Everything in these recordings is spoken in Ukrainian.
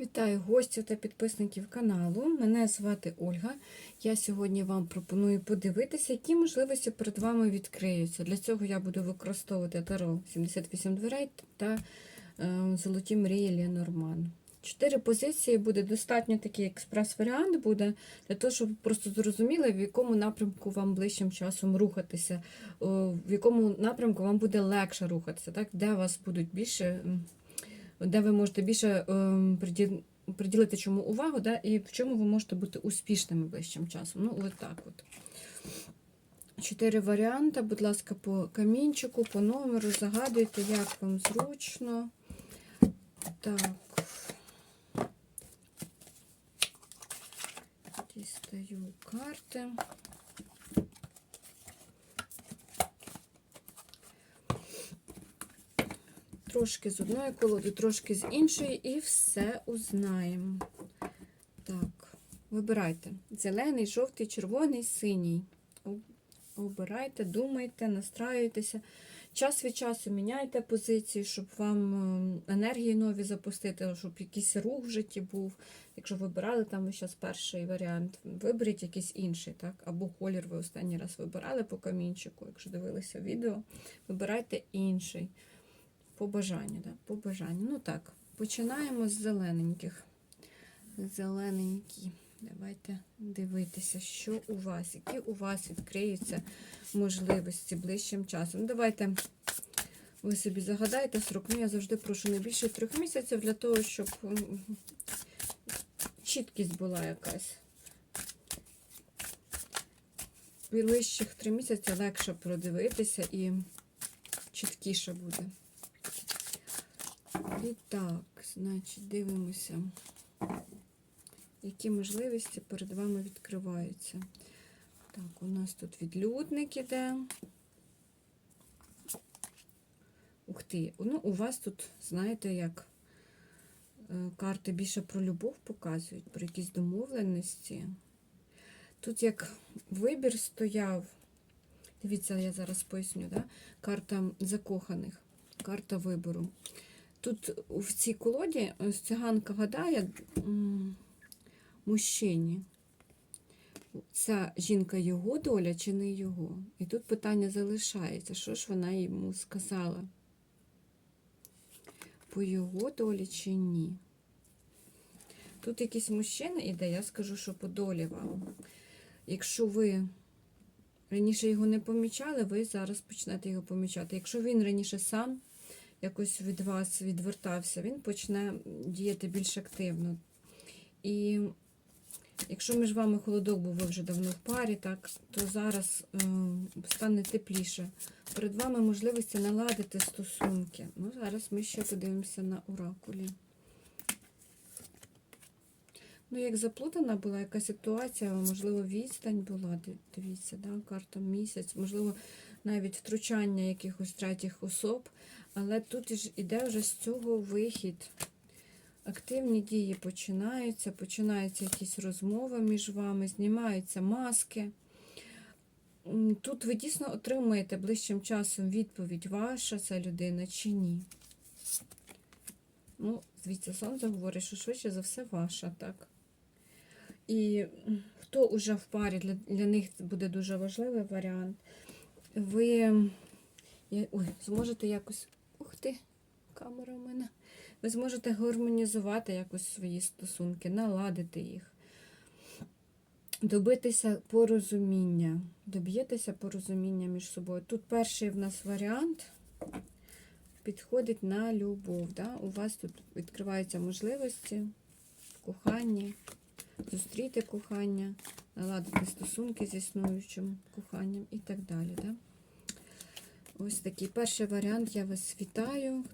Вітаю гостів та підписників каналу. Мене звати Ольга. Я сьогодні вам пропоную подивитися, які можливості перед вами відкриються. Для цього я буду використовувати Таро 78 дверей та е, Золоті мрії Ленорман. Чотири позиції буде достатньо такий експрес-варіант буде для того, щоб просто зрозуміли, в якому напрямку вам ближчим часом рухатися, в якому напрямку вам буде легше рухатися, так? де вас будуть більше. Де ви можете більше ем, приді- приділити чому увагу, да, і в чому ви можете бути успішними ближчим часом. Ну, от так от. Чотири варіанти, будь ласка, по камінчику, по номеру, загадуйте, як вам зручно. Так. Дістаю карти. Трошки з одної колоди, трошки з іншої, і все узнаємо. Так, вибирайте. Зелений, жовтий, червоний, синій. Обирайте, думайте, настраюйтеся. Час від часу міняйте позиції, щоб вам ем, енергії нові запустити, щоб якийсь рух в житті був. Якщо вибирали там зараз перший варіант, виберіть якийсь інший, так? Або колір ви останній раз вибирали по камінчику. Якщо дивилися відео, вибирайте інший. По бажанню, да? по бажанню. Ну так, починаємо з зелененьких. Зелененькі. Давайте дивитися, що у вас, які у вас відкриються можливості ближчим часом. Давайте ви собі загадайте срок. Ну, я завжди прошу не більше трьох місяців для того, щоб чіткість була якась. Ближчих три місяці легше продивитися і чіткіше буде. І так, значить, дивимося, які можливості перед вами відкриваються. Так, у нас тут відлюдник іде. Ух ти, ну у вас тут, знаєте, як е, карти більше про любов показують, про якісь домовленості. Тут як вибір стояв, дивіться, я зараз поясню, да? карта закоханих, карта вибору. Тут в цій колоді циганка гадає мужчині. Ця жінка його доля чи не його? І тут питання залишається, що ж вона йому сказала? По його долі чи ні? Тут якийсь мужчина іде, я скажу, що по долі вам. Якщо ви раніше його не помічали, ви зараз почнете його помічати. Якщо він раніше сам якось від вас відвертався, він почне діяти більш активно. І якщо між вами холодок був ви вже давно в парі, так, то зараз е, стане тепліше. Перед вами можливості наладити стосунки. Ну, зараз ми ще подивимося на оракулі. Ну, як заплутана була яка ситуація, можливо, відстань була, дивіться, да, карта місяць, можливо, навіть втручання якихось третіх особ, але тут іде вже з цього вихід. Активні дії починаються, починаються якісь розмови між вами, знімаються маски. Тут ви дійсно отримаєте ближчим часом відповідь, ваша ця людина чи ні. Ну, звідси сонце говорить, що швидше за все ваша, так. І хто уже в парі, для, для них буде дуже важливий варіант. Ви ой, зможете якось. Ух ти, камера в мене. Ви зможете гармонізувати якось свої стосунки, наладити їх, добитися порозуміння, доб'єтеся порозуміння між собою. Тут перший в нас варіант підходить на любов. Да? У вас тут відкриваються можливості в коханні, зустріти кохання, наладити стосунки з існуючим коханням і так далі. Да? Ось такий перший варіант. Я вас вітаю.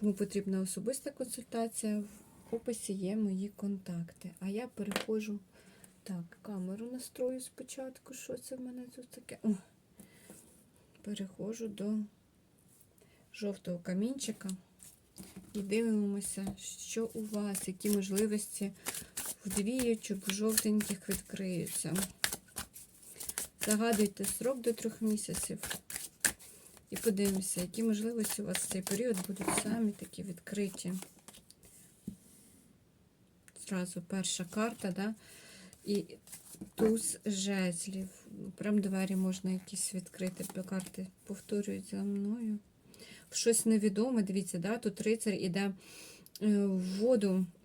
Кому потрібна особиста консультація, в описі є мої контакти. А я переходжу. Так, камеру настрою спочатку. Що це в мене тут таке? О, переходжу до жовтого камінчика і дивимося, що у вас, які можливості в двіючок, жовтеньких відкриються. Загадуйте срок до трьох місяців. І подивимося, які можливості у вас в цей період будуть самі такі відкриті. зразу перша карта, да? і туз жезлів. Прям двері можна якісь відкрити, карти повторюють за мною. Щось невідоме, дивіться, да? тут рицар іде е,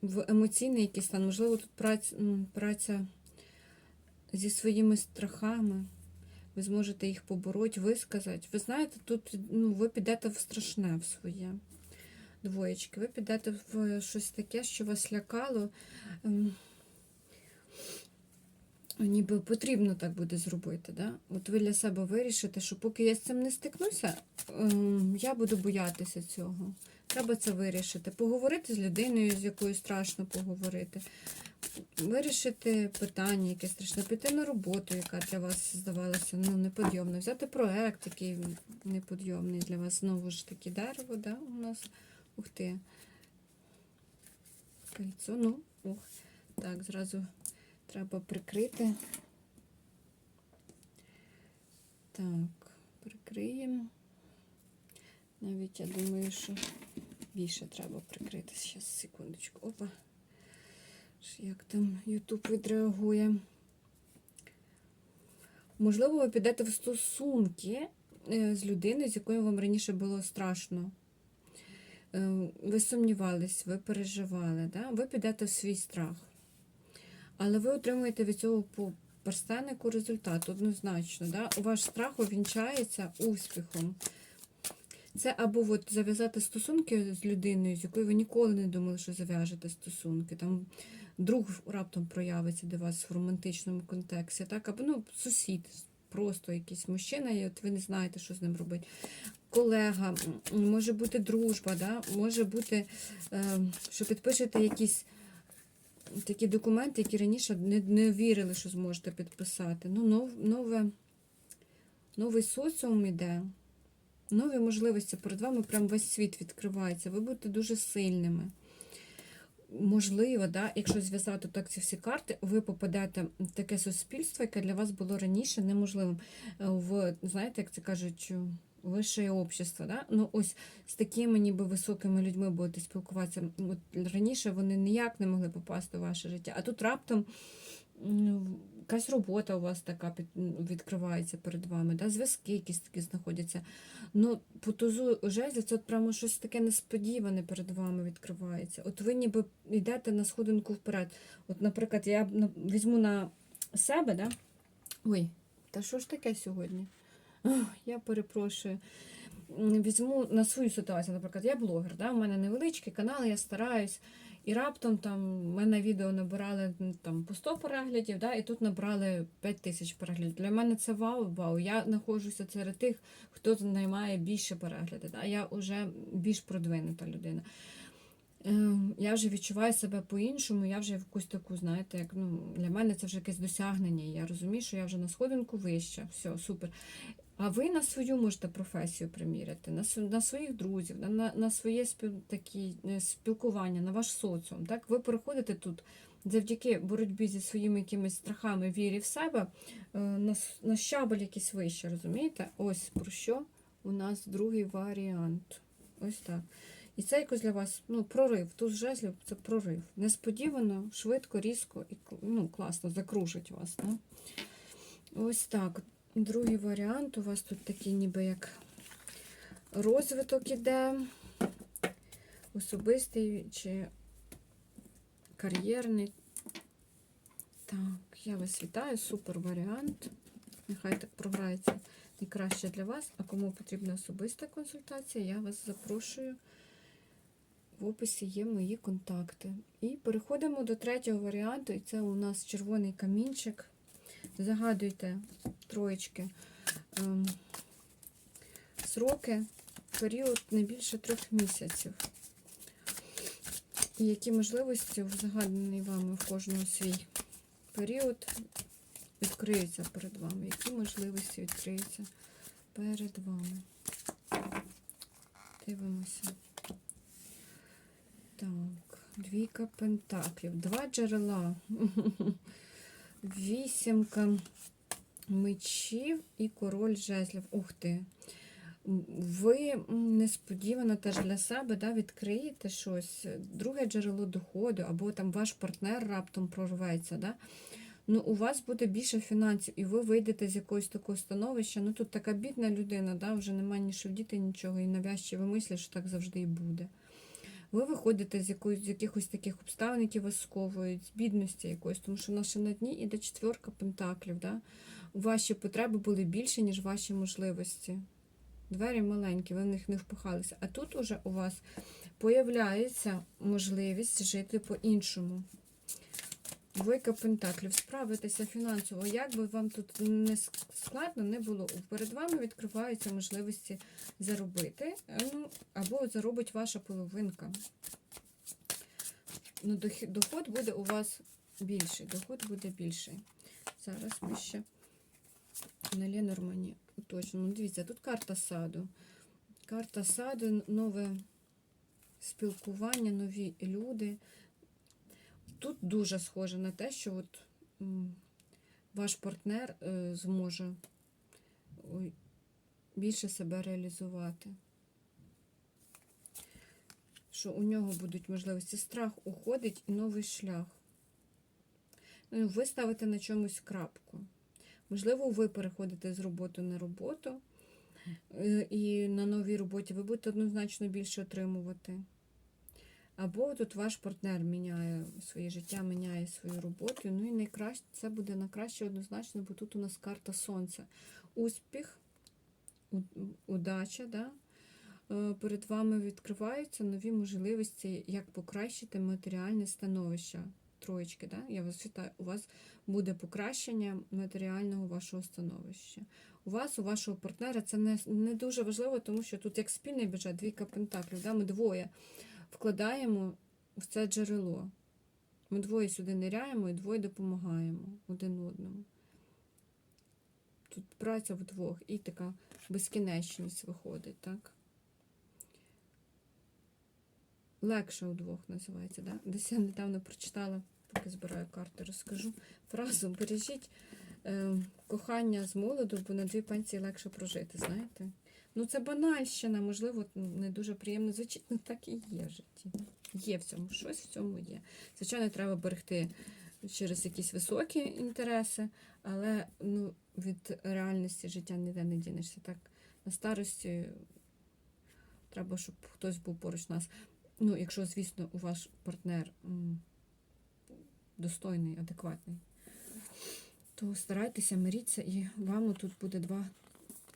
в емоційний якийсь стан. Можливо, тут праця, праця зі своїми страхами. Ви зможете їх побороти, висказати. Ви знаєте, тут ну, ви підете в страшне в своє двоєчки. Ви підете в щось таке, що вас лякало. Ем, Ніби потрібно так буде зробити. Да? От ви для себе вирішите, що поки я з цим не стикнуся, ем, я буду боятися цього. Треба це вирішити. Поговорити з людиною, з якою страшно поговорити. Вирішити питання, яке страшне, піти на роботу, яка для вас здавалася ну, неподйомна. Взяти проект, який неподйомний для вас. Знову ж таки дерево, да, у нас. Ух ти. Кольцо, ну, ох. Так, зразу треба прикрити. Так, прикриємо. Навіть я думаю, що більше треба прикрити. Зараз, секундочку. Опа. Як там YouTube відреагує? Можливо, ви підете в стосунки е, з людиною, з якою вам раніше було страшно. Е, Ви сумнівались, ви переживали, да? ви підете в свій страх. Але ви отримуєте від цього по перстенику результат однозначно. Да? Ваш страх увінчається успіхом. Це або от зав'язати стосунки з людиною, з якою ви ніколи не думали, що зав'яжете стосунки. Там друг раптом проявиться до вас в романтичному контексті, так, або ну, сусід, просто якийсь мужчина, і от ви не знаєте, що з ним робити. Колега, може бути дружба, да? може бути, е, що підпишете якісь такі документи, які раніше не, не вірили, що зможете підписати. Ну, нов, нове, новий соціум іде. Нові можливості перед вами прям весь світ відкривається. Ви будете дуже сильними. Можливо, да, якщо зв'язати так ці всі карти, ви попадете в таке суспільство, яке для вас було раніше неможливим. Е, В, знаєте, як це кажуть, вище общество. Да? Ну, ось з такими ніби високими людьми будете спілкуватися. От раніше вони ніяк не могли попасти в ваше життя. А тут раптом якась робота у вас така відкривається перед вами, да? зв'язки якісь такі знаходяться. Ну, по тузу жезлів це от прямо щось таке несподіване перед вами відкривається. От ви ніби йдете на сходинку вперед. От, наприклад, я візьму на себе, да? Ой, та що ж таке сьогодні? Ох, Я перепрошую. Візьму на свою ситуацію, наприклад, я блогер, да? у мене невеличкий канал, я стараюсь. І раптом там мене відео набирали там, по 100 переглядів, да? і тут набрали 5 тисяч переглядів. Для мене це вау, вау. Я знаходжуся серед тих, хто наймає більше переглядів. Да? Я вже більш продвинута людина. Е, Я вже відчуваю себе по-іншому, я вже якусь таку, знаєте, як ну, для мене це вже якесь досягнення. Я розумію, що я вже на сходинку вища, все, супер. А ви на свою можете професію приміряти, на, на своїх друзів, на, на, своє спіл, такі, е, спілкування, на ваш соціум. Так? Ви переходите тут завдяки боротьбі зі своїми якимись страхами, вірі в себе, е, на, на щабель якийсь вище, розумієте? Ось про що у нас другий варіант. Ось так. І це якось для вас ну, прорив. Тут жезлів це прорив. Несподівано, швидко, різко і ну, класно закружить вас. Да? Ось так. Другий варіант. У вас тут такий ніби як розвиток іде. Особистий чи кар'єрний. Так, я вас вітаю, супер варіант. Нехай так програється найкраще для вас. А кому потрібна особиста консультація, я вас запрошую. В описі є мої контакти. І переходимо до третього варіанту, і це у нас червоний камінчик. Загадуйте троєчки. Ем, сроки, період не більше трьох місяців. І які можливості загаданий вами в кожного свій період відкриються перед вами? Які можливості відкриються перед вами? Дивимося. Так, двійка пентаклів, два джерела, вісімка мечів і король жезлів. Ух ти! ви несподівано теж для себе да, відкриєте щось, друге джерело доходу, або там ваш партнер раптом прорветься. Да? Ну, у вас буде більше фінансів, і ви вийдете з якогось такого становища. Ну тут така бідна людина, да, вже немає ні що вдіти нічого, і навязчиві мислі, що так завжди і буде. Ви виходите з, якоїсь, з якихось таких обставин, які вас сковують, з бідності якоїсь, тому що наша на дні іде четверка пентаклів. Да? Ваші потреби були більше, ніж ваші можливості. Двері маленькі, ви в них не впихалися. А тут уже у вас появляється можливість жити по-іншому. Двойка пентаклів, справитися фінансово. Як би вам тут не складно не було, перед вами відкриваються можливості заробити, е, ну, або заробить ваша половинка. Ну, доход буде у вас більший. Доход буде більший. Зараз ми ще на Ленормані уточнимо. Ну, Дивіться, тут карта саду. Карта саду, нове спілкування, нові люди. Тут дуже схоже на те, що от, ваш партнер е, зможе більше себе реалізувати. Що у нього будуть можливості. Страх уходить і новий шлях. Ну, ви ставите на чомусь крапку. Можливо, ви переходите з роботи на роботу, е, і на новій роботі ви будете однозначно більше отримувати. Або тут ваш партнер міняє своє життя, міняє свою роботу. Ну і найкраще це буде на краще однозначно, бо тут у нас карта сонця. Успіх, удача, да? Е, перед вами відкриваються нові можливості, як покращити матеріальне становище. Троєчки, да? я вас вітаю, у вас буде покращення матеріального вашого становища. У вас, у вашого партнера, це не, не дуже важливо, тому що тут як спільний бюджет, двійка пентаклів, да? ми двоє вкладаємо в це джерело. Ми двоє сюди ниряємо і двоє допомагаємо один одному. Тут праця вдвох і така безкінечність виходить, так? Легше удвох називається, да? Десь я недавно прочитала, поки збираю карти, розкажу фразу бережіть е, кохання з молоду, бо на дві пенсії легше прожити, знаєте? Ну, це банальщина, можливо, не дуже приємно звучить, ну так і є в житті. Є в цьому, щось в цьому є. Звичайно, треба берегти через якісь високі інтереси, але ну, від реальності життя ніде не дінешся. Так, на старості треба, щоб хтось був поруч нас. Ну, якщо, звісно, у ваш партнер достойний, адекватний, то старайтеся миріться, і вам тут буде два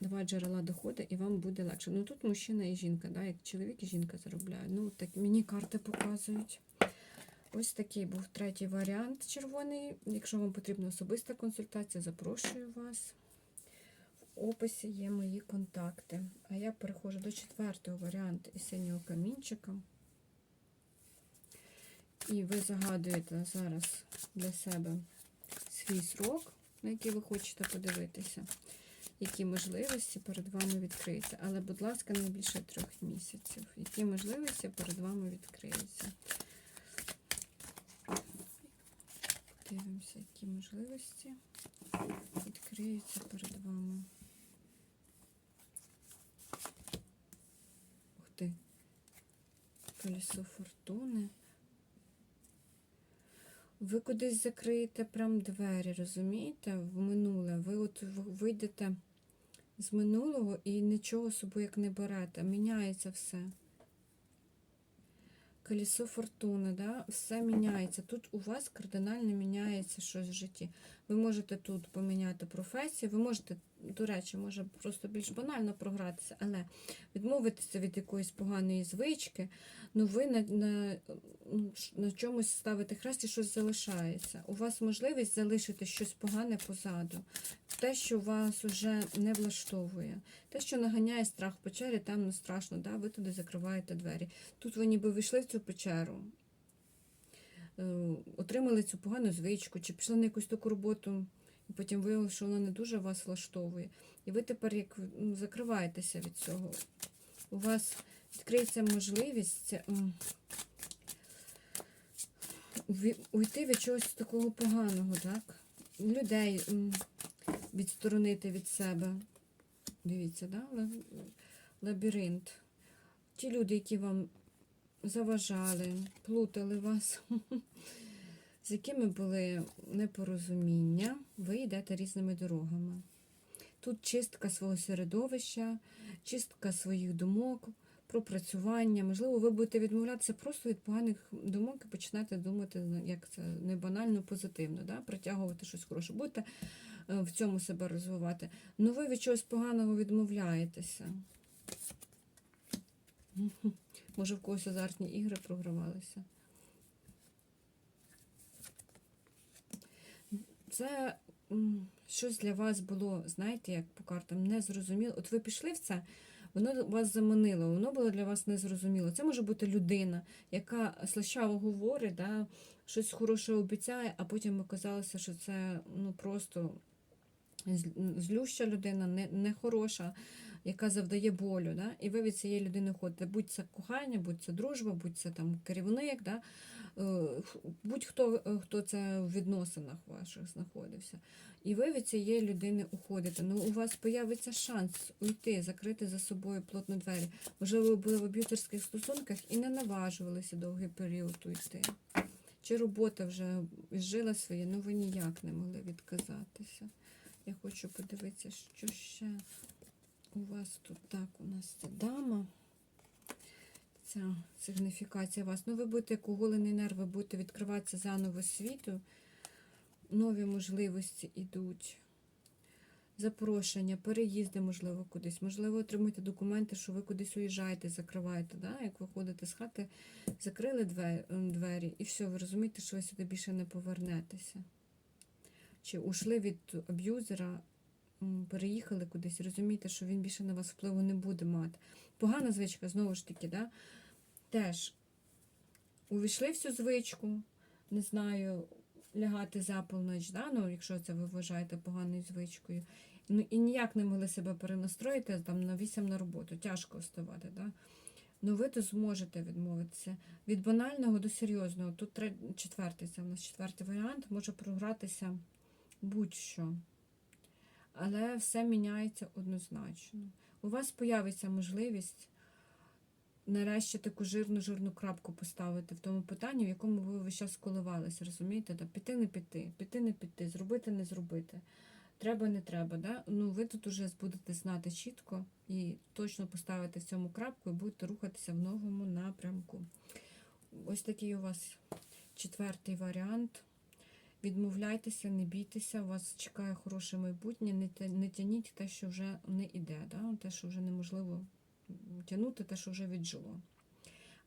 два джерела доходу, і вам буде легше. Ну тут мужчина і жінка, да, як чоловік і жінка заробляють. Ну, так мені карти показують. Ось такий був третій варіант червоний. Якщо вам потрібна особиста консультація, запрошую вас. В описі є мої контакти. А я переходжу до четвертого варіанту із синього камінчика. І ви загадуєте зараз для себе свій срок, на який ви хочете подивитися які можливості перед вами відкриються. Але, будь ласка, не більше трьох місяців. Які можливості перед вами відкриються? Дивимося, які можливості відкриються перед вами. Ух ти! Колесо фортуни. Ви кудись закриєте прям двері, розумієте, в минуле. Ви от вийдете з минулого і нічого собою як не берете. Міняється все. Колесо фортуни, да? все міняється. Тут у вас кардинально міняється щось в житті. Ви можете тут поміняти професію, ви можете, до речі, може просто більш банально програтися, але відмовитися від якоїсь поганої звички, ну ви на, на, на чомусь ставите хрест і щось залишається. У вас можливість залишити щось погане позаду. Те, що вас вже не влаштовує, те, що наганяє страх в печері, темно страшно, да? ви туди закриваєте двері. Тут ви ніби вийшли в цю печеру, е, отримали цю погану звичку, чи пішли на якусь таку роботу, потім виявилося, що вона не дуже вас влаштовує. І ви тепер як ну, закриваєтеся від цього. У вас відкриється можливість уйти від чогось такого поганого, так? Людей відсторонити від себе. Дивіться, да? Лабіринт. Ті люди, які вам заважали, плутали вас, з якими були непорозуміння, ви йдете різними дорогами. Тут чистка свого середовища, чистка своїх думок, пропрацювання. Можливо, ви будете відмовлятися просто від поганих думок і почнете думати, ну, як це не банально позитивно, да? притягувати щось хороше. Будете е, в цьому себе розвивати. Ну ви від чогось поганого відмовляєтеся. Може, в когось азартні ігри програвалися. Це щось для вас було, знаєте, як по картам, незрозуміло. От ви пішли в це, воно вас заманило, воно було для вас незрозуміло. Це може бути людина, яка слащаво говорить, да, щось хороше обіцяє, а потім оказалося, що це ну, просто злюща людина, не, нехороша, яка завдає болю. Да? І ви від цієї людини ходите. Будь це кохання, будь це дружба, будь це там керівник, да? е, будь-хто е, хто це в відносинах ваших знаходився. І ви від цієї людини уходите. Ну, у вас появиться шанс уйти, закрити за собою плотно двері. Можливо, ви були в аб'юзерських стосунках і не наважувалися довгий період уйти. Чи робота вже жила своє, ну ви ніяк не могли відказатися. Я хочу подивитися, що ще у вас тут так. У нас це дама. Ця сигніфікація вас. Ну, ви будете як оголений нерв, ви будете відкриватися заново світу. Нові можливості йдуть. Запрошення, переїзди, можливо, кудись. Можливо, отримуєте документи, що ви кудись уїжджаєте, закриваєте. Да? Як ви ходите з хати, закрили двері, і все, ви розумієте, що ви сюди більше не повернетеся. Чи ушли від аб'юзера, переїхали кудись, розумієте, що він більше на вас впливу не буде мати. Погана звичка, знову ж таки, да? теж увійшли в цю звичку, не знаю, лягати за полночь, да? ну, якщо це ви вважаєте поганою звичкою. Ну, і ніяк не могли себе перенастроїти там, на 8 на роботу. Тяжко вставати. Да? Ну, ви тут зможете відмовитися. Від банального до серйозного. Тут четвертий, це у нас четвертий варіант, може програтися будь-що. Але все міняється однозначно. У вас появиться можливість нарешті таку жирну жирну крапку поставити в тому питанні, в якому ви весь час коливалися, розумієте? Да? Піти не піти, піти не піти, зробити не зробити. Треба, не треба. Да? Ну, ви тут уже будете знати чітко і точно поставити в цьому крапку і будете рухатися в новому напрямку. Ось такий у вас четвертий варіант. Відмовляйтеся, не бійтеся, вас чекає хороше майбутнє, не, не тяніть те, що вже не йде, да? те, що вже неможливо тягнути, те, що вже віджило.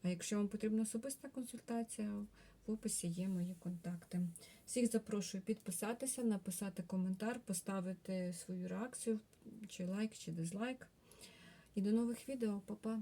А якщо вам потрібна особиста консультація, в описі є мої контакти. Всіх запрошую підписатися, написати коментар, поставити свою реакцію, чи лайк, чи дизлайк. І до нових відео, Па-па!